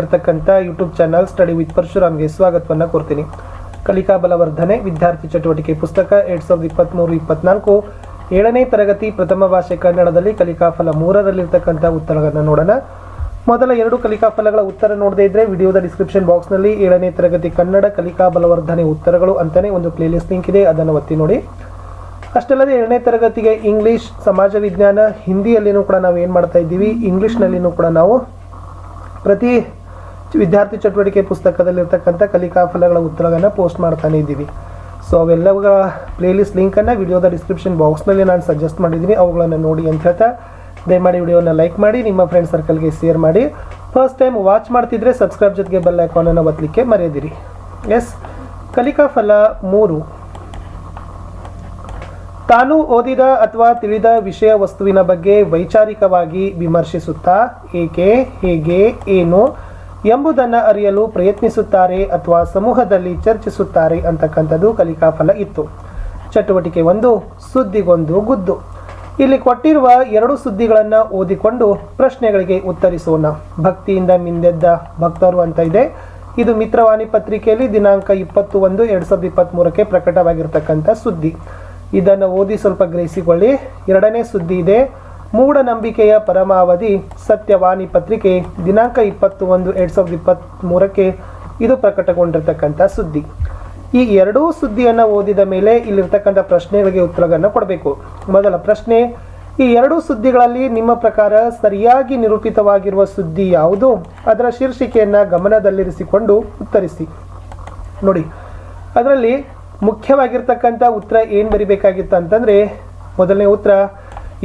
ಇರ್ತಕ್ಕಂಥ YouTube channel study with ಪರಶುರಾಮ್ಗೆ ಸ್ವಾಗತವನ್ನು ಕೋರ್ತೀನಿ. ಕಲಿಕಾ ಬಲವರ್ಧನೆ, ವಿದ್ಯಾರ್ಥಿ ಚಟುವಟಿಕೆ ಪುಸ್ತಕ ಎರಡ್ ಸಾವಿರದ ಇಪ್ಪತ್ತ್ಮೂರು ಇಪ್ಪತ್ನಾಲ್ಕು. ಏಳನೇ ತರಗತಿ ಪ್ರಥಮ ಭಾಷೆ ಕನ್ನಡದಲ್ಲಿ ಕಲಿಕಾ ಫಲ ಮೂರರಲ್ಲಿರ್ತಕ್ಕಂಥ ಉತ್ತರಗಳನ್ನು ನೋಡೋಣ. ಮೊದಲ ಎರಡು ಕಲಿಕಾ ಫಲಗಳ ಉತ್ತರ ನೋಡದೇ ಇದ್ರೆ ವಿಡಿಯೋದ ಡಿಸ್ಕ್ರಿಪ್ಷನ್ ಬಾಕ್ಸ್ನಲ್ಲಿ ಏಳನೇ ತರಗತಿ ಕನ್ನಡ ಕಲಿಕಾ ಬಲವರ್ಧನೆ ಉತ್ತರಗಳು ಅಂತಲೇ ಒಂದು ಪ್ಲೇಲಿಸ್ಟ್ ಲಿಂಕ್ ಇದೆ, ಅದನ್ನು ಒತ್ತಿ ನೋಡಿ. ಅಷ್ಟಲ್ಲದೆ ಏಳನೇ ತರಗತಿಗೆ ಇಂಗ್ಲಿಷ್ ಸಮಾಜ ವಿಜ್ಞಾನ, ಹಿಂದಿಯಲ್ಲಿನೂ ಕೂಡ ನಾವು ಏನು ಮಾಡ್ತಾ ಇದ್ದೀವಿ ಇಂಗ್ಲಿಷ್ನಲ್ಲಿನೂ ಕೂಡ ನಾವು ಪ್ರತಿ ವಿದ್ಯಾರ್ಥಿ ಚಟುವಟಿಕೆ ಪುಸ್ತಕದಲ್ಲಿರ್ತಕ್ಕಂಥ ಕಲಿಕಾ ಫಲಗಳ ಉತ್ತರಗಳನ್ನು ಪೋಸ್ಟ್ ಮಾಡ್ತಾನೆ ಇದ್ದೀವಿ. ಸೊ ಅವೆಲ್ಲವುಗಳ ಪ್ಲೇಲಿಸ್ಟ್ ಲಿಂಕನ್ನು ವಿಡಿಯೋದ ಡಿಸ್ಕ್ರಿಪ್ಷನ್ ಬಾಕ್ಸ್ನಲ್ಲಿ ನಾನು ಸಜೆಸ್ಟ್ ಮಾಡಿದ್ದೀನಿ ಅವುಗಳನ್ನು ನೋಡಿ ಅಂತ ಹೇಳ್ತಾ ದಯಮಾಡಿ ವಿಡಿಯೋನ ಲೈಕ್ ಮಾಡಿ, ನಿಮ್ಮ ಫ್ರೆಂಡ್ ಸರ್ಕಲ್ಗೆ ಶೇರ್ ಮಾಡಿ. ಫಸ್ಟ್ ಟೈಮ್ ವಾಚ್ ಮಾಡ್ತಿದ್ರೆ ಸಬ್ಸ್ಕ್ರೈಬ್ ಜೊತೆಗೆ ಬೆಲ್ ಐಕಾನನ್ನು ಒತ್ತಲಿಕ್ಕೆ ಮರೆಯದಿರಿ. ಎಸ್ ಕಲಿಕಾ ಫಲ ಮೂರು. ತಾನು ಓದಿದ ಅಥವಾ ತಿಳಿದ ವಿಷಯ ವಸ್ತುವಿನ ಬಗ್ಗೆ ವೈಚಾರಿಕವಾಗಿ ವಿಮರ್ಶಿಸುತ್ತಾ? ಏಕೆ? ಹೇಗೆ? ಏನು? ಎಂಬುದನ್ನು ಅರಿಯಲು ಪ್ರಯತ್ನಿಸುತ್ತಾರೆ ಅಥವಾ ಸಮೂಹದಲ್ಲಿ ಚರ್ಚಿಸುತ್ತಾರೆ ಅಂತಕ್ಕಂಥದ್ದು ಕಲಿಕಾ ಫಲ ಇತ್ತು. ಚಟುವಟಿಕೆ ಒಂದು, ಸುದ್ದಿಗೊಂದು ಗುದ್ದು. ಇಲ್ಲಿ ಕೊಟ್ಟಿರುವ ಎರಡು ಸುದ್ದಿಗಳನ್ನು ಓದಿಕೊಂಡು ಪ್ರಶ್ನೆಗಳಿಗೆ ಉತ್ತರಿಸೋಣ. ಭಕ್ತಿಯಿಂದ ಮಿಂದೆದ್ದ ಭಕ್ತರು ಅಂತ ಇದೆ. ಇದು ಮಿತ್ರವಾಣಿ ಪತ್ರಿಕೆಯಲ್ಲಿ ದಿನಾಂಕ ಇಪ್ಪತ್ತು ಒಂದು ಎರಡು ಸಾವಿರದ ಇಪ್ಪತ್ತ್ಮೂರಕ್ಕೆ ಪ್ರಕಟವಾಗಿರ್ತಕ್ಕಂಥ ಸುದ್ದಿ. ಇದನ್ನು ಓದಿ ಸ್ವಲ್ಪ ಗ್ರಹಿಸಿಕೊಳ್ಳಿ. ಎರಡನೇ ಸುದ್ದಿ ಇದೆ. ಮೂಢನಂಬಿಕೆಯ ಪರಮಾವಧಿ ಸತ್ಯವಾಣಿ ಪತ್ರಿಕೆ, ದಿನಾಂಕ ಇಪ್ಪತ್ತು ಒಂದು ಎರಡು ಸಾವಿರದ ಇಪ್ಪತ್ತ್ಮೂರಕ್ಕೆ ಇದು ಪ್ರಕಟಗೊಂಡಿರ್ತಕ್ಕಂಥ ಸುದ್ದಿ. ಈ ಎರಡೂ ಸುದ್ದಿಯನ್ನು ಓದಿದ ಮೇಲೆ ಇಲ್ಲಿರ್ತಕ್ಕಂಥ ಪ್ರಶ್ನೆಗಳಿಗೆ ಉತ್ತರಗಳನ್ನು ಕೊಡಬೇಕು. ಮೊದಲ ಪ್ರಶ್ನೆ, ಈ ಎರಡೂ ಸುದ್ದಿಗಳಲ್ಲಿ ನಿಮ್ಮ ಪ್ರಕಾರ ಸರಿಯಾಗಿ ನಿರೂಪಿತವಾಗಿರುವ ಸುದ್ದಿ ಯಾವುದು? ಅದರ ಶೀರ್ಷಿಕೆಯನ್ನು ಗಮನದಲ್ಲಿರಿಸಿಕೊಂಡು ಉತ್ತರಿಸಿ. ನೋಡಿ, ಅದರಲ್ಲಿ ಮುಖ್ಯವಾಗಿರ್ತಕ್ಕಂಥ ಉತ್ತರ ಏನು ಬರಿಬೇಕಾಗಿತ್ತು ಅಂತಂದರೆ, ಮೊದಲನೇ ಉತ್ತರ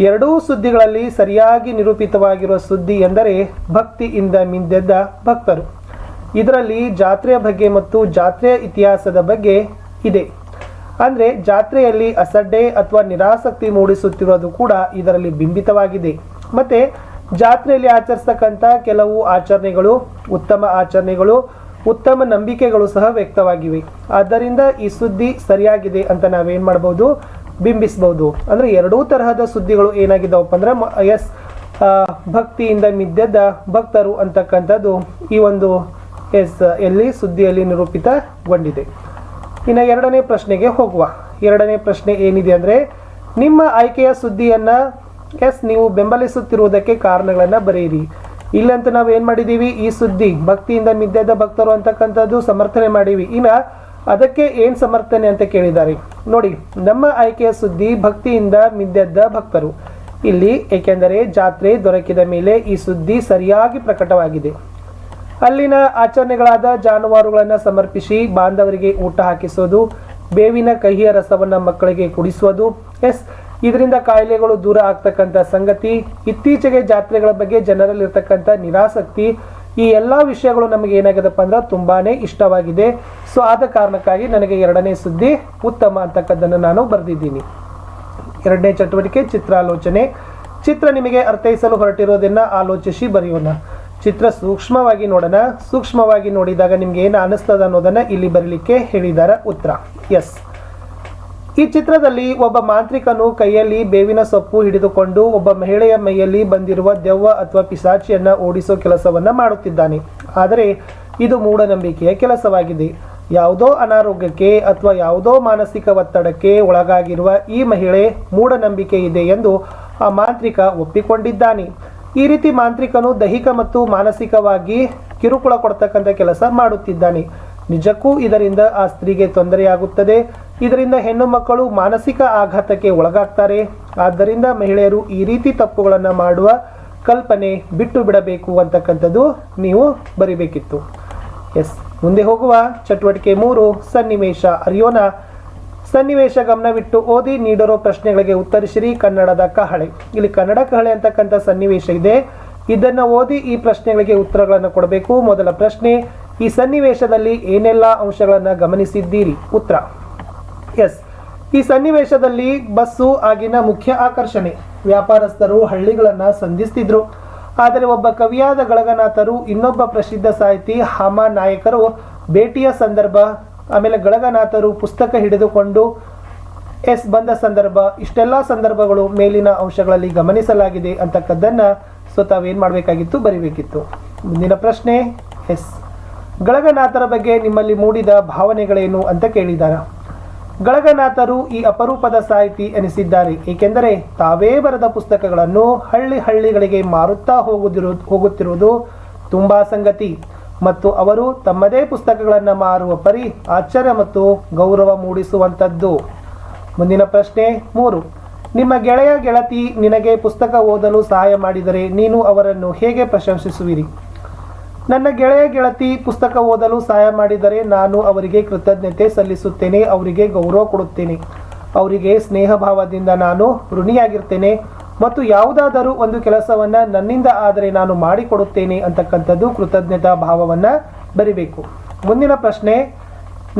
ಎರಡೂ ಸುದ್ದಿಗಳಲ್ಲಿ ಸರಿಯಾಗಿ ನಿರೂಪಿತವಾಗಿರುವ ಸುದ್ದಿ ಎಂದರೆ ಭಕ್ತಿಯಿಂದ ಮಿಂದೆದ್ದ ಭಕ್ತರು. ಇದರಲ್ಲಿ ಜಾತ್ರೆಯ ಬಗ್ಗೆ ಮತ್ತು ಜಾತ್ರೆಯ ಇತಿಹಾಸದ ಬಗ್ಗೆ ಇದೆ. ಅಂದರೆ ಜಾತ್ರೆಯಲ್ಲಿ ಅಸಡ್ಡೆ ಅಥವಾ ನಿರಾಸಕ್ತಿ ಮೂಡಿಸುತ್ತಿರೋದು ಕೂಡ ಇದರಲ್ಲಿ ಬಿಂಬಿತವಾಗಿದೆ. ಮತ್ತು ಜಾತ್ರೆಯಲ್ಲಿ ಆಚರಿಸ್ತಕ್ಕಂಥ ಕೆಲವು ಆಚರಣೆಗಳು, ಉತ್ತಮ ಆಚರಣೆಗಳು, ಉತ್ತಮ ನಂಬಿಕೆಗಳು ಸಹ ವ್ಯಕ್ತವಾಗಿವೆ. ಆದ್ದರಿಂದ ಈ ಸುದ್ದಿ ಸರಿಯಾಗಿದೆ ಅಂತ ನಾವೇನು ಮಾಡ್ಬೋದು? ಬಿಂಬಿಸ್ಬೋದು ಅಂದರೆ ಎರಡೂ ತರಹದ ಸುದ್ದಿಗಳು ಏನಾಗಿದ್ದಾವಪ್ಪ ಅಂದ್ರೆ ಎಸ್ ಭಕ್ತಿಯಿಂದ ಮಿದ್ದೆದ್ದ ಭಕ್ತರು ಅಂತಕ್ಕಂಥದ್ದು ಈ ಒಂದು ಎಸ್ ಎಲ್ಲಿ ಸುದ್ದಿಯಲ್ಲಿ ನಿರೂಪಿತಗೊಂಡಿದೆ. ಇನ್ನು ಎರಡನೇ ಪ್ರಶ್ನೆಗೆ ಹೋಗುವ. ಎರಡನೇ ಪ್ರಶ್ನೆ ಏನಿದೆ ಅಂದರೆ, ನಿಮ್ಮ ಆಯ್ಕೆಯ ಸುದ್ದಿಯನ್ನು ಎಸ್ ನೀವು ಬೆಂಬಲಿಸುತ್ತಿರುವುದಕ್ಕೆ ಕಾರಣಗಳನ್ನು ಬರೆಯಿರಿ. ಇಲ್ಲಂತ ನಾವು ಏನು ಮಾಡಿದ್ದೀವಿ ಈ ಸುದ್ದಿ, ಭಕ್ತಿಯಿಂದ ಮಿದ್ದೆದ್ದ ಭಕ್ತರು ಅಂತಕ್ಕಂಥದ್ದು ಸಮರ್ಥನೆ ಮಾಡೀವಿ. ಇನ್ನು ಅದಕ್ಕೆ ಏನು ಸಮರ್ಥನೆ ಅಂತ ಕೇಳಿದ್ದಾರೆ? ನೋಡಿ, ನಮ್ಮ ಆಯ್ಕೆಯ ಸುದ್ದಿ ಭಕ್ತಿಯಿಂದ ಮಿದ್ದೆದ್ದ ಭಕ್ತರು. ಇಲ್ಲಿ ಏಕೆಂದರೆ ಜಾತ್ರೆ ದೊರಕಿದ ಮೇಲೆ ಈ ಸುದ್ದಿ ಸರಿಯಾಗಿ ಪ್ರಕಟವಾಗಿದೆ. ಅಲ್ಲಿನ ಆಚರಣೆಗಳಾದ ಜಾನುವಾರುಗಳನ್ನು ಸಮರ್ಪಿಸಿ ಬಾಂಧವರಿಗೆ ಊಟ ಹಾಕಿಸೋದು, ಬೇವಿನ ಕಹಿಯ ರಸವನ್ನು ಮಕ್ಕಳಿಗೆ ಕುಡಿಸೋದು ಎಸ್, ಇದರಿಂದ ಕಾಯಿಲೆಗಳು ದೂರ ಆಗ್ತಕ್ಕಂಥ ಸಂಗತಿ, ಇತ್ತೀಚೆಗೆ ಜಾತ್ರೆಗಳ ಬಗ್ಗೆ ಜನರಲ್ಲಿರ್ತಕ್ಕಂಥ ನಿರಾಸಕ್ತಿ ಈ ಎಲ್ಲ ವಿಷಯಗಳು ನಮಗೆ ಏನಾಗಿದೆಪ್ಪ ಅಂದ್ರೆ ತುಂಬಾನೇ ಇಷ್ಟವಾಗಿದೆ. ಸೊ ಆದ ಕಾರಣಕ್ಕಾಗಿ ನನಗೆ ಎರಡನೇ ಸುದ್ದಿ ಉತ್ತಮ ಅಂತಕ್ಕದ್ದನ್ನು ನಾನು ಬರೆದಿದ್ದೀನಿ. ಎರಡನೇ ಚಟುವಟಿಕೆ ಚಿತ್ರಾಲೋಚನೆ. ಚಿತ್ರ ನಿಮಗೆ ಅರ್ಥೈಸಲು ಹೊರಟಿರೋದನ್ನ ಆಲೋಚಿಸಿ ಬರೆಯೋಣ. ಚಿತ್ರ ಸೂಕ್ಷ್ಮವಾಗಿ ನೋಡೋಣ. ಸೂಕ್ಷ್ಮವಾಗಿ ನೋಡಿದಾಗ ನಿಮ್ಗೆ ಏನು ಅನಿಸ್ತದ ಅನ್ನೋದನ್ನ ಇಲ್ಲಿ ಬರಲಿಕ್ಕೆ ಹೇಳಿದಾರ ಉತ್ತರ. ಎಸ್ ಈ ಚಿತ್ರದಲ್ಲಿ ಒಬ್ಬ ಮಾಂತ್ರಿಕನು ಕೈಯಲ್ಲಿ ಬೇವಿನ ಸೊಪ್ಪು ಹಿಡಿದುಕೊಂಡು ಒಬ್ಬ ಮಹಿಳೆಯ ಮೈಯಲ್ಲಿ ಬಂದಿರುವ ದೆವ್ವ ಅಥವಾ ಪಿಸಾಚಿಯನ್ನ ಓಡಿಸೋ ಕೆಲಸವನ್ನ ಮಾಡುತ್ತಿದ್ದಾನೆ. ಆದರೆ ಇದು ಮೂಢನಂಬಿಕೆಯ ಕೆಲಸವಾಗಿದೆ. ಯಾವುದೋ ಅನಾರೋಗ್ಯಕ್ಕೆ ಅಥವಾ ಯಾವುದೋ ಮಾನಸಿಕ ಒತ್ತಡಕ್ಕೆ ಒಳಗಾಗಿರುವ ಈ ಮಹಿಳೆ ಮೂಢನಂಬಿಕೆ ಇದೆ ಎಂದು ಆ ಮಾಂತ್ರಿಕ ಒಪ್ಪಿಕೊಂಡಿದ್ದಾನೆ. ಈ ರೀತಿ ಮಾಂತ್ರಿಕನು ದೈಹಿಕ ಮತ್ತು ಮಾನಸಿಕವಾಗಿ ಕಿರುಕುಳ ಕೊಡ್ತಕ್ಕಂಥ ಕೆಲಸ ಮಾಡುತ್ತಿದ್ದಾನೆ. ನಿಜಕ್ಕೂ ಇದರಿಂದ ಆ ಸ್ತ್ರೀಗೆ ತೊಂದರೆಯಾಗುತ್ತದೆ. ಇದರಿಂದ ಹೆಣ್ಣು ಮಕ್ಕಳು ಮಾನಸಿಕ ಆಘಾತಕ್ಕೆ ಒಳಗಾಗ್ತಾರೆ. ಆದ್ದರಿಂದ ಮಹಿಳೆಯರು ಈ ರೀತಿ ತಪ್ಪುಗಳನ್ನು ಮಾಡುವ ಕಲ್ಪನೆ ಬಿಟ್ಟು ಬಿಡಬೇಕು ಅಂತಕ್ಕಂಥದ್ದು ನೀವು ಬರಿಬೇಕಿತ್ತು. ಎಸ್, ಮುಂದೆ ಹೋಗುವ ಚಟುವಟಿಕೆ ಮೂರು, ಸನ್ನಿವೇಶ ಅರಿಯೋಣ. ಸನ್ನಿವೇಶ ಗಮನವಿಟ್ಟು ಓದಿ ನೀಡಿರೋ ಪ್ರಶ್ನೆಗಳಿಗೆ ಉತ್ತರಿಸಿರಿ, ಕನ್ನಡದ ಕಹಳೆ. ಇಲ್ಲಿ ಕನ್ನಡ ಕಹಳೆ ಅಂತಕ್ಕಂಥ ಸನ್ನಿವೇಶ ಇದೆ. ಇದನ್ನ ಓದಿ ಈ ಪ್ರಶ್ನೆಗಳಿಗೆ ಉತ್ತರಗಳನ್ನು ಕೊಡಬೇಕು. ಮೊದಲ ಪ್ರಶ್ನೆ, ಈ ಸನ್ನಿವೇಶದಲ್ಲಿ ಏನೆಲ್ಲ ಅಂಶಗಳನ್ನು ಗಮನಿಸಿದ್ದೀರಿ? ಉತ್ತರ. ಎಸ್. ಈ ಸನ್ನಿವೇಶದಲ್ಲಿ ಬಸ್ಸು ಆಗಿನ ಮುಖ್ಯ ಆಕರ್ಷಣೆ. ವ್ಯಾಪಾರಸ್ಥರು ಹಳ್ಳಿಗಳನ್ನು ಸಂಧಿಸ್ತಿದ್ರು. ಆದರೆ ಒಬ್ಬ ಕವಿಯಾದ ಗಳಗನಾಥರು ಇನ್ನೊಬ್ಬ ಪ್ರಸಿದ್ಧ ಸಾಹಿತಿ ಹಾಮ ನಾಯಕರು ಭೇಟಿಯ ಸಂದರ್ಭ, ಆಮೇಲೆ ಗಳಗನಾಥರು ಪುಸ್ತಕ ಹಿಡಿದುಕೊಂಡು ಎಸ್ ಬಂದ ಸಂದರ್ಭ, ಇಷ್ಟೆಲ್ಲ ಸಂದರ್ಭಗಳು ಮೇಲಿನ ಅಂಶಗಳಲ್ಲಿ ಗಮನಿಸಲಾಗಿದೆ ಅಂತಕ್ಕದ್ದನ್ನು ಸೊ ತಾವೇನು ಮಾಡಬೇಕಾಗಿತ್ತು? ಬರಿಬೇಕಿತ್ತು. ಮುಂದಿನ ಪ್ರಶ್ನೆ ಎಸ್. ಗಳಗನಾಥರ ಬಗ್ಗೆ ನಿಮ್ಮಲ್ಲಿ ಮೂಡಿದ ಭಾವನೆಗಳೇನು ಅಂತ ಕೇಳಿದ್ದಾರೆ ಗಳಗನಾಥರು ಈ ಅಪರೂಪದ ಸಾಹಿತಿ ಎನಿಸಿದ್ದಾರೆ. ಏಕೆಂದರೆ ತಾವೇ ಬರೆದ ಪುಸ್ತಕಗಳನ್ನು ಹಳ್ಳಿ ಹಳ್ಳಿಗಳಿಗೆ ಮಾರುತ್ತಾ ಹೋಗುತ್ತಿರು ಹೋಗುತ್ತಿರುವುದು ತುಂಬಾ ಸಂಗತಿ. ಮತ್ತು ಅವರು ತಮ್ಮದೇ ಪುಸ್ತಕಗಳನ್ನು ಮಾರುವ ಪರಿ ಆಶ್ಚರ್ಯ ಮತ್ತು ಗೌರವ ಮೂಡಿಸುವಂಥದ್ದು. ಮುಂದಿನ ಪ್ರಶ್ನೆ ಮೂರು. ನಿಮ್ಮ ಗೆಳೆಯ ಗೆಳತಿ ನಿನಗೆ ಪುಸ್ತಕ ಓದಲು ಸಹಾಯ ಮಾಡಿದರೆ ನೀನು ಅವರನ್ನು ಹೇಗೆ ಪ್ರಶಂಸಿಸುವಿರಿ? ನನ್ನ ಗೆಳೆಯ ಗೆಳತಿ ಪುಸ್ತಕ ಓದಲು ಸಹಾಯ ಮಾಡಿದರೆ ನಾನು ಅವರಿಗೆ ಕೃತಜ್ಞತೆ ಸಲ್ಲಿಸುತ್ತೇನೆ, ಅವರಿಗೆ ಗೌರವ ಕೊಡುತ್ತೇನೆ. ಅವರಿಗೆ ಸ್ನೇಹ ಭಾವದಿಂದ ನಾನು ಋಣಿಯಾಗಿರ್ತೇನೆ ಮತ್ತು ಯಾವುದಾದರೂ ಒಂದು ಕೆಲಸವನ್ನು ನನ್ನಿಂದ ಆದರೆ ನಾನು ಮಾಡಿಕೊಡುತ್ತೇನೆ ಅಂತಕ್ಕಂಥದ್ದು ಕೃತಜ್ಞತಾ ಭಾವವನ್ನು ಬರಿಬೇಕು. ಮುಂದಿನ ಪ್ರಶ್ನೆ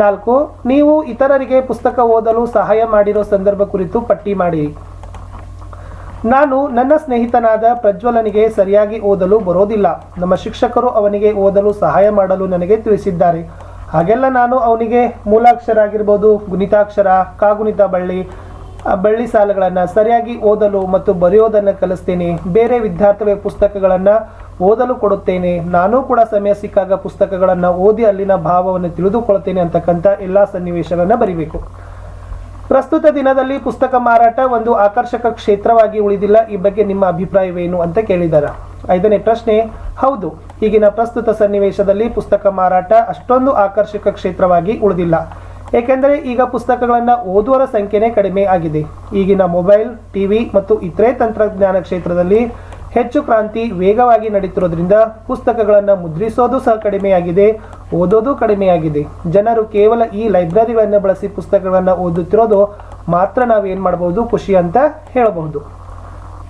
ನಾಲ್ಕು, ನೀವು ಇತರರಿಗೆ ಪುಸ್ತಕ ಓದಲು ಸಹಾಯ ಮಾಡಿರೋ ಸಂದರ್ಭ ಕುರಿತು ಪಟ್ಟಿ ಮಾಡಿರಿ ನಾನು ನನ್ನ ಸ್ನೇಹಿತನಾದ ಪ್ರಜ್ವಲನಿಗೆ ಸರಿಯಾಗಿ ಓದಲು ಬರೋದಿಲ್ಲ. ನಮ್ಮ ಶಿಕ್ಷಕರು ಅವನಿಗೆ ಓದಲು ಸಹಾಯ ಮಾಡಲು ನನಗೆ ತಿಳಿಸಿದ್ದಾರೆ. ಹಾಗೆಲ್ಲ ನಾನು ಅವನಿಗೆ ಮೂಲಾಕ್ಷರ ಆಗಿರ್ಬೋದು ಗುಣಿತಾಕ್ಷರ, ಕಾಗುಣಿತ ಬಳ್ಳಿ ಬಳ್ಳಿ ಸಾಲುಗಳನ್ನು ಸರಿಯಾಗಿ ಓದಲು ಮತ್ತು ಬರೆಯೋದನ್ನು ಕಲಿಸ್ತೇನೆ. ಬೇರೆ ವಿದ್ಯಾರ್ಥಿಗಳ ಪುಸ್ತಕಗಳನ್ನು ಓದಲು ಕೊಡುತ್ತೇನೆ. ನಾನು ಕೂಡ ಸಮಯ ಸಿಕ್ಕಾಗ ಪುಸ್ತಕಗಳನ್ನು ಓದಿ ಅಲ್ಲಿನ ಭಾವವನ್ನು ತಿಳಿದುಕೊಳ್ತೇನೆ ಅಂತಕ್ಕಂಥ ಎಲ್ಲ ಸನ್ನಿವೇಶಗಳನ್ನು ಬರಿಬೇಕು. ಪ್ರಸ್ತುತ ದಿನದಲ್ಲಿ ಪುಸ್ತಕ ಮಾರಾಟ ಒಂದು ಆಕರ್ಷಕ ಕ್ಷೇತ್ರವಾಗಿ ಉಳಿದಿಲ್ಲ. ಈ ಬಗ್ಗೆ ನಿಮ್ಮ ಅಭಿಪ್ರಾಯವೇನು ಅಂತ ಕೇಳಿದ್ದಾರೆ ಐದನೇ ಪ್ರಶ್ನೆ, ಹೌದು, ಈಗಿನ ಪ್ರಸ್ತುತ ಸನ್ನಿವೇಶದಲ್ಲಿ ಪುಸ್ತಕ ಮಾರಾಟ ಅಷ್ಟೊಂದು ಆಕರ್ಷಕ ಕ್ಷೇತ್ರವಾಗಿ ಉಳಿದಿಲ್ಲ. ಏಕೆಂದರೆ ಈಗ ಪುಸ್ತಕಗಳನ್ನು ಓದುವರ ಸಂಖ್ಯೆನೇ ಕಡಿಮೆ ಆಗಿದೆ. ಈಗಿನ ಮೊಬೈಲ್, ಟಿವಿ ಮತ್ತು ಇತರೆ ತಂತ್ರಜ್ಞಾನ ಕ್ಷೇತ್ರದಲ್ಲಿ ಹೆಚ್ಚು ಕ್ರಾಂತಿ ವೇಗವಾಗಿ ನಡೀತಿರೋದ್ರಿಂದ ಪುಸ್ತಕಗಳನ್ನು ಮುದ್ರಿಸೋದು ಸಹ ಕಡಿಮೆಯಾಗಿದೆ, ಓದೋದು ಕಡಿಮೆಯಾಗಿದೆ. ಜನರು ಕೇವಲ ಈ ಲೈಬ್ರರಿಗಳನ್ನು ಬಳಸಿ ಪುಸ್ತಕಗಳನ್ನು ಓದುತ್ತಿರೋದು ಮಾತ್ರ ನಾವೇನು ಮಾಡಬಹುದು ಖುಷಿ ಅಂತ ಹೇಳಬಹುದು.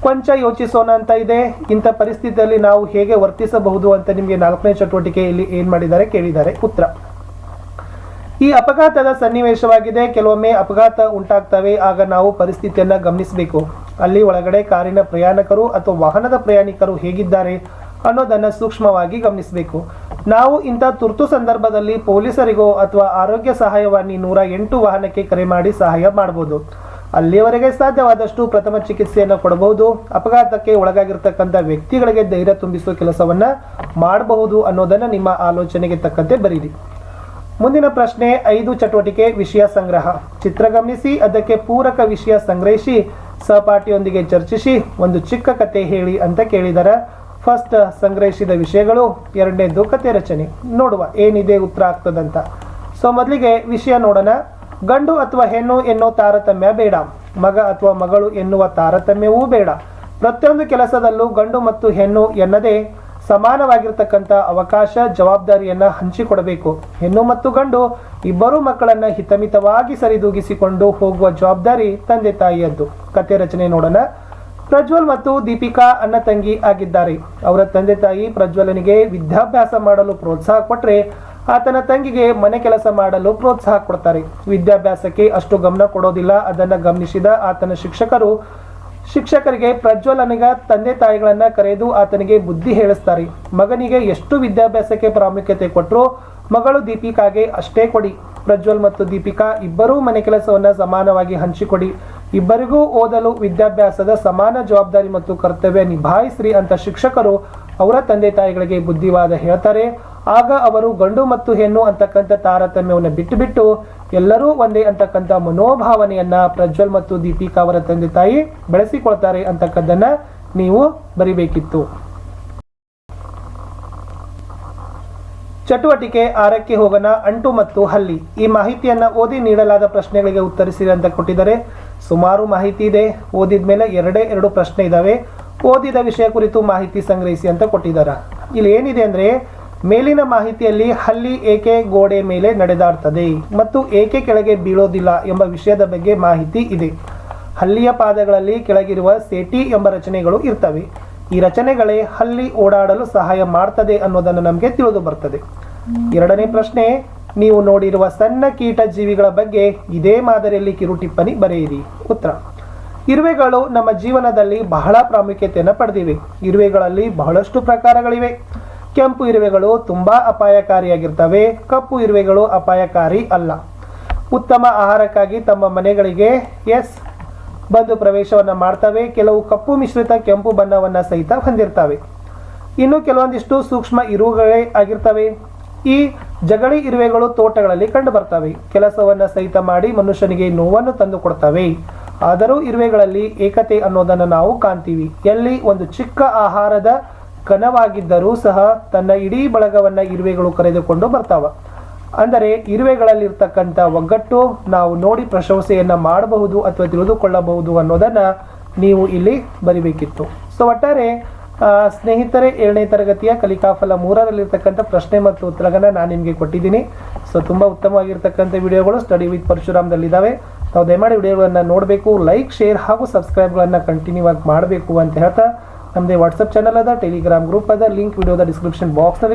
ಕೊಂಚ ಯೋಚಿಸೋಣ ಅಂತ ಇದೆ. ಇಂಥ ಪರಿಸ್ಥಿತಿಯಲ್ಲಿ ನಾವು ಹೇಗೆ ವರ್ತಿಸಬಹುದು ಅಂತ ನಿಮಗೆ ನಾಲ್ಕನೇ ಚಟುವಟಿಕೆಯಲ್ಲಿ ಏನು ಮಾಡಿದ್ದಾರೆ ಕೇಳಿದ್ದಾರೆ ಉತ್ತರ. ಈ ಅಪಘಾತದ ಸನ್ನಿವೇಶವಾಗಿದೆ. ಕೆಲವೊಮ್ಮೆ ಅಪಘಾತ ಉಂಟಾಗ್ತವೆ. ಆಗ ನಾವು ಪರಿಸ್ಥಿತಿಯನ್ನು ಗಮನಿಸಬೇಕು. ಅಲ್ಲಿ ಒಳಗಡೆ ಕಾರಿನ ಪ್ರಯಾಣಿಕರು ಅಥವಾ ವಾಹನದ ಪ್ರಯಾಣಿಕರು ಹೇಗಿದ್ದಾರೆ ಅನ್ನೋದನ್ನು ಸೂಕ್ಷ್ಮವಾಗಿ ಗಮನಿಸಬೇಕು. ನಾವು ಇಂಥ ತುರ್ತು ಸಂದರ್ಭದಲ್ಲಿ ಪೊಲೀಸರಿಗೋ ಅಥವಾ ಆರೋಗ್ಯ ಸಹಾಯವಾಣಿ ನೂರ ಎಂಟು ವಾಹನಕ್ಕೆ ಕರೆ ಮಾಡಿ ಸಹಾಯ ಮಾಡಬಹುದು ಅಲ್ಲಿಯವರೆಗೆ ಸಾಧ್ಯವಾದಷ್ಟು ಪ್ರಥಮ ಚಿಕಿತ್ಸೆಯನ್ನು ಕೊಡಬಹುದು. ಅಪಘಾತಕ್ಕೆ ಒಳಗಾಗಿರ್ತಕ್ಕಂಥ ವ್ಯಕ್ತಿಗಳಿಗೆ ಧೈರ್ಯ ತುಂಬಿಸುವ ಕೆಲಸವನ್ನ ಮಾಡಬಹುದು ಅನ್ನೋದನ್ನ ನಿಮ್ಮ ಆಲೋಚನೆಗೆ ತಕ್ಕಂತೆ ಬರೀರಿ. ಮುಂದಿನ ಪ್ರಶ್ನೆ, ಐದು ಚಟುವಟಿಕೆ ವಿಷಯ ಸಂಗ್ರಹ. ಚಿತ್ರ ಗಮನಿಸಿ, ಅದಕ್ಕೆ ಪೂರಕ ವಿಷಯ ಸಂಗ್ರಹಿಸಿ ಸಹಪಾಠಿಯೊಂದಿಗೆ ಚರ್ಚಿಸಿ ಒಂದು ಚಿಕ್ಕ ಕತೆ ಹೇಳಿ ಅಂತ ಕೇಳಿದರ. ಫಸ್ಟ್ ಸಂಗ್ರಹಿಸಿದ ವಿಷಯಗಳು ಎರಡನೇದು ಕತೆ ರಚನೆ. ನೋಡುವ ಏನಿದೆ ಉತ್ತರ ಆಗ್ತದಂತ. ಸೊ ಮೊದಲಿಗೆ ವಿಷಯ ನೋಡೋಣ. ಗಂಡು ಅಥವಾ ಹೆಣ್ಣು ಎನ್ನುವ ತಾರತಮ್ಯ ಬೇಡ. ಮಗ ಅಥವಾ ಮಗಳು ಎನ್ನುವ ತಾರತಮ್ಯವೂ ಬೇಡ. ಪ್ರತಿಯೊಂದು ಕೆಲಸದಲ್ಲೂ ಗಂಡು ಮತ್ತು ಹೆಣ್ಣು ಎನ್ನದೇ ಸಮಾನವಾಗಿರ್ತಕ್ಕಂಥ ಅವಕಾಶ, ಜವಾಬ್ದಾರಿಯನ್ನ ಹಂಚಿಕೊಡಬೇಕು. ಹೆಣ್ಣು ಮತ್ತು ಗಂಡು ಇಬ್ಬರು ಮಕ್ಕಳನ್ನ ಹಿತಮಿತವಾಗಿ ಸರಿದೂಗಿಸಿಕೊಂಡು ಹೋಗುವ ಜವಾಬ್ದಾರಿ ತಂದೆ ತಾಯಿಯದ್ದು. ಕತೆ ರಚನೆ ನೋಡೋಣ. ಪ್ರಜ್ವಲ್ ಮತ್ತು ದೀಪಿಕಾ ಅಣ್ಣ ತಂಗಿ ಆಗಿದ್ದಾರೆ. ಅವರ ತಂದೆ ತಾಯಿ ಪ್ರಜ್ವಲನಿಗೆ ವಿದ್ಯಾಭ್ಯಾಸ ಮಾಡಲು ಪ್ರೋತ್ಸಾಹ ಕೊಟ್ಟರೆ ಆತನ ತಂಗಿಗೆ ಮನೆ ಕೆಲಸ ಮಾಡಲು ಪ್ರೋತ್ಸಾಹ ಕೊಡ್ತಾರೆ. ವಿದ್ಯಾಭ್ಯಾಸಕ್ಕೆ ಅಷ್ಟು ಗಮನ ಕೊಡೋದಿಲ್ಲ. ಅದನ್ನು ಗಮನಿಸಿದ ಆತನ ಶಿಕ್ಷಕರು ಶಿಕ್ಷಕರಿಗೆ ಪ್ರಜ್ವಲನಿಗ ತಂದೆ ತಾಯಿಗಳನ್ನ ಕರೆದು ಆತನಿಗೆ ಬುದ್ಧಿ ಹೇಳಿಸ್ತಾರೆ. ಮಗನಿಗೆ ಎಷ್ಟು ವಿದ್ಯಾಭ್ಯಾಸಕ್ಕೆ ಪ್ರಾಮುಖ್ಯತೆ ಕೊಟ್ಟರು ಮಗಳು ದೀಪಿಕಾಗೆ ಅಷ್ಟೇ ಕೊಡಿ. ಪ್ರಜ್ವಲ್ ಮತ್ತು ದೀಪಿಕಾ ಇಬ್ಬರೂ ಮನೆ ಕೆಲಸವನ್ನು ಸಮಾನವಾಗಿ ಹಂಚಿಕೊಡಿ. ಇಬ್ಬರಿಗೂ ಓದಲು ವಿದ್ಯಾಭ್ಯಾಸದ ಸಮಾನ ಜವಾಬ್ದಾರಿ ಮತ್ತು ಕರ್ತವ್ಯ ನಿಭಾಯಿಸ್ರಿ ಅಂತ ಶಿಕ್ಷಕರು ಅವರ ತಂದೆ ತಾಯಿಗಳಿಗೆ ಬುದ್ಧಿವಾದ ಹೇಳ್ತಾರೆ. ಆಗ ಅವರು ಗಂಡು ಮತ್ತು ಹೆಣ್ಣು ಅಂತಕ್ಕಂಥ ತಾರತಮ್ಯವನ್ನು ಬಿಟ್ಟು ಬಿಟ್ಟು ಎಲ್ಲರೂ ಒಂದೇ ಅಂತಕ್ಕಂಥ ಮನೋಭಾವನೆಯನ್ನ ಪ್ರಜ್ವಲ್ ಮತ್ತು ದೀಪಿಕಾ ಅವರ ತಂದೆ ತಾಯಿ ಬೆಳೆಸಿಕೊಳ್ತಾರೆ ಅಂತಕ್ಕದ್ದನ್ನ ನೀವು ಬರಿಬೇಕಿತ್ತು. ಚಟುವಟಿಕೆ ಆರಕ್ಕೆ ಹೋಗೋಣ, ಅಂಟು ಮತ್ತು ಹಲ್ಲಿ. ಈ ಮಾಹಿತಿಯನ್ನ ಓದಿ ನೀಡಲಾದ ಪ್ರಶ್ನೆಗಳಿಗೆ ಉತ್ತರಿಸಿರಿ ಅಂತ ಕೊಟ್ಟಿದ್ದಾರೆ. ಸುಮಾರು ಮಾಹಿತಿ ಇದೆ. ಓದಿದ ಮೇಲೆ ಎರಡೇ ಎರಡು ಪ್ರಶ್ನೆ ಇದಾವೆ. ಓದಿದ ವಿಷಯ ಕುರಿತು ಮಾಹಿತಿ ಸಂಗ್ರಹಿಸಿ ಅಂತ ಕೊಟ್ಟಿದ್ದಾರೆ. ಇಲ್ಲಿ ಏನಿದೆ ಅಂದ್ರೆ ಮೇಲಿನ ಮಾಹಿತಿಯಲ್ಲಿ ಹಲ್ಲಿ ಏಕೆ ಗೋಡೆ ಮೇಲೆ ನಡೆದಾಡ್ತದೆ ಮತ್ತು ಏಕೆ ಕೆಳಗೆ ಬೀಳೋದಿಲ್ಲ ಎಂಬ ವಿಷಯದ ಬಗ್ಗೆ ಮಾಹಿತಿ ಇದೆ. ಹಲ್ಲಿಯ ಪಾದಗಳಲ್ಲಿ ಕೆಳಗಿರುವ ಸೇಟಿ ಎಂಬ ರಚನೆಗಳು ಇರ್ತವೆ. ಈ ರಚನೆಗಳೇ ಹಲ್ಲಿ ಓಡಾಡಲು ಸಹಾಯ ಮಾಡ್ತದೆ ಅನ್ನೋದನ್ನು ನಮಗೆ ತಿಳಿದು ಬರ್ತದೆ. ಎರಡನೇ ಪ್ರಶ್ನೆ, ನೀವು ನೋಡಿರುವ ಸಣ್ಣ ಕೀಟ ಜೀವಿಗಳ ಬಗ್ಗೆ ಇದೇ ಮಾದರಿಯಲ್ಲಿ ಕಿರು ಟಿಪ್ಪಣಿ ಬರೆಯಿರಿ. ಉತ್ತರ, ಇರುವೆಗಳು ನಮ್ಮ ಜೀವನದಲ್ಲಿ ಬಹಳ ಪ್ರಾಮುಖ್ಯತೆಯನ್ನು ಪಡೆದಿವೆ. ಇರುವೆಗಳಲ್ಲಿ ಬಹಳಷ್ಟು ಪ್ರಕಾರಗಳಿವೆ. ಕೆಂಪು ಇರುವೆಗಳು ತುಂಬಾ ಅಪಾಯಕಾರಿಯಾಗಿರ್ತವೆ. ಕಪ್ಪು ಇರುವೆಗಳು ಅಪಾಯಕಾರಿ ಅಲ್ಲ. ಉತ್ತಮ ಆಹಾರಕ್ಕಾಗಿ ತಮ್ಮ ಮನೆಗಳಿಗೆ ಎಸ್ ಬಂದು ಪ್ರವೇಶವನ್ನ ಮಾಡ್ತವೆ. ಕೆಲವು ಕಪ್ಪು ಮಿಶ್ರಿತ ಕೆಂಪು ಬಣ್ಣವನ್ನ ಸಹಿತ ಹೊಂದಿರ್ತವೆ. ಇನ್ನು ಕೆಲವೊಂದಿಷ್ಟು ಸೂಕ್ಷ್ಮ ಇರುವೆಗಳೇ ಆಗಿರ್ತವೆ. ಈ ಜಗಳಿ ಇರುವೆಗಳು ತೋಟಗಳಲ್ಲಿ ಕಂಡುಬರ್ತವೆ ಕೆಲಸವನ್ನು ಸಹಿತ ಮಾಡಿ ಮನುಷ್ಯನಿಗೆ ನೋವನ್ನು ತಂದು ಕೊಡ್ತವೆ. ಆದರೂ ಇರುವೆಗಳಲ್ಲಿ ಏಕತೆ ಅನ್ನೋದನ್ನು ನಾವು ಕಾಣ್ತೀವಿ. ಎಲ್ಲಿ ಒಂದು ಚಿಕ್ಕ ಆಹಾರದ ಕಣವಾಗಿದ್ದರೂ ಸಹ ತನ್ನ ಇಡೀ ಬಳಗವನ್ನ ಇರುವೆಗಳು ಕರೆದುಕೊಂಡು ಬರ್ತಾವ. ಅಂದರೆ ಇರುವೆಗಳಲ್ಲಿರ್ತಕ್ಕಂಥ ಒಗ್ಗಟ್ಟು ನಾವು ನೋಡಿ ಪ್ರಶಂಸೆಯನ್ನು ಮಾಡಬಹುದು ಅಥವಾ ತಿಳಿದುಕೊಳ್ಳಬಹುದು ಅನ್ನೋದನ್ನ ನೀವು ಇಲ್ಲಿ ಬರಿಬೇಕಿತ್ತು. ಸೊ ಒಟ್ಟಾರೆ ಸ್ನೇಹಿತರೆ, ಏಳನೇ ತರಗತಿಯ ಕಲಿಕಾಫಲ ಮೂರರಲ್ಲಿರ್ತಕ್ಕಂಥ ಪ್ರಶ್ನೆ ಮತ್ತು ಉತ್ತರಗಳನ್ನ ನಾನು ನಿಮಗೆ ಕೊಟ್ಟಿದ್ದೀನಿ. ಸೊ ತುಂಬ ಉತ್ತಮವಾಗಿರ್ತಕ್ಕಂಥ ವಿಡಿಯೋಗಳು ಸ್ಟಡಿ ವಿತ್ ಪರಶುರಾಮ್ದಲ್ಲಿದ್ದಾವೆ ನಾವು ದಯಮಾಡಿ ವಿಡಿಯೋಗಳನ್ನು ನೋಡಬೇಕು ಲೈಕ್ ಶೇರ್ ಹಾಗೂ ಸಬ್ಸ್ಕ್ರೈಬ್ಗಳನ್ನು ಕಂಟಿನ್ಯೂ ಆಗಿ ಮಾಡಬೇಕು ಅಂತ ಹೇಳ್ತಾ ನಮ್ಮದೇ ವಾಟ್ಸಪ್ ಚಾನಲ್ ಅದ ಟೆಲಿಗ್ರಾಮ್ ಗ್ರೂಪ್ ಅದ ಲಿಂಕ್ ವಿಡಿಯೋದ ಡಿಸ್ಕ್ರಿಪ್ಷನ್ ಬಾಕ್ಸ್ನಲ್ಲಿ